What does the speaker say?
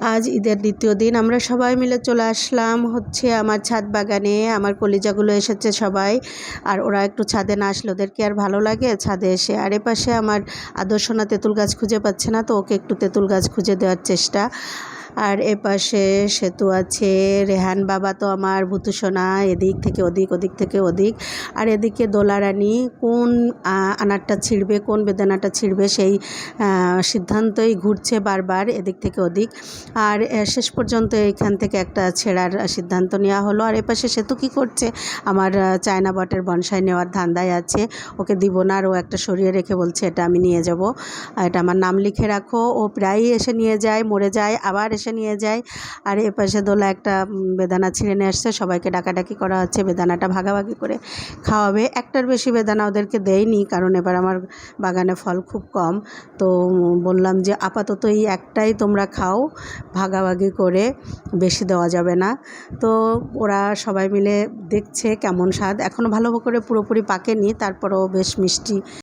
আজ ঈদের দ্বিতীয় দিন, আমরা সবাই মিলে চলে আসলাম হচ্ছে আমার ছাদ বাগানে। আমার কলিজাগুলো এসেছে সবাই। আর ওরা একটু ছাদে না আসলে ওদেরকে আর ভালো লাগে? ছাদে এসে আর এপাশে আমার আদর্শনা তেঁতুল গাছ খুঁজে পাচ্ছে না, তো ওকে একটু তেঁতুল গাছ খুঁজে দেওয়ার চেষ্টা। আর এপাশে সেতু আছে। রেহান বাবা তো আমার ভুতুসোনা, এদিক থেকে ওদিক ওদিক থেকে ওদিক। আর এদিকে দোলারানি, কোন আনারটা ছিঁড়বে, কোন বেদানাটা ছিঁড়বে, সেই সিদ্ধান্তই ঘুরছে বারবার এদিক থেকে ওদিক। আর শেষ পর্যন্ত এখান থেকে একটা ছেঁড়ার সিদ্ধান্ত নেওয়া হলো। আর এপাশে সেতু কী করছে? আমার চায়না বটের বনসাই নেওয়ার ধান্দায় আছে। ওকে দিব না, আর ও একটা সরিয়ে রেখে বলছে, এটা আমি নিয়ে যাব। এটা আমার নাম লিখে রাখো। ও প্রায়ই এসে নিয়ে যায়, মরে যায়, আবার এসে নিয়ে যায়। আর এপাশে দোলা একটা বেদানা ছিঁড়ে নিয়ে আসছে। সবাইকে ডাকাডাকি করা হচ্ছে। বেদানাটা ভাগাভাগি করে খাওয়াবে। একটার বেশি বেদানা ওদেরকে দেয়নি, কারণ এবার আমার বাগানে ফল খুব কম। তো বললাম যে আপাতত এই একটাই তোমরা খাও, ভাগাভাগি করে বেশি দেওয়া যাবে না। তো, ওরা সবাই মিলে দেখছে কেমন স্বাদ। এখনও ভালো করে পুরোপুরি পাকেনি, তারপরও বেশ মিষ্টি।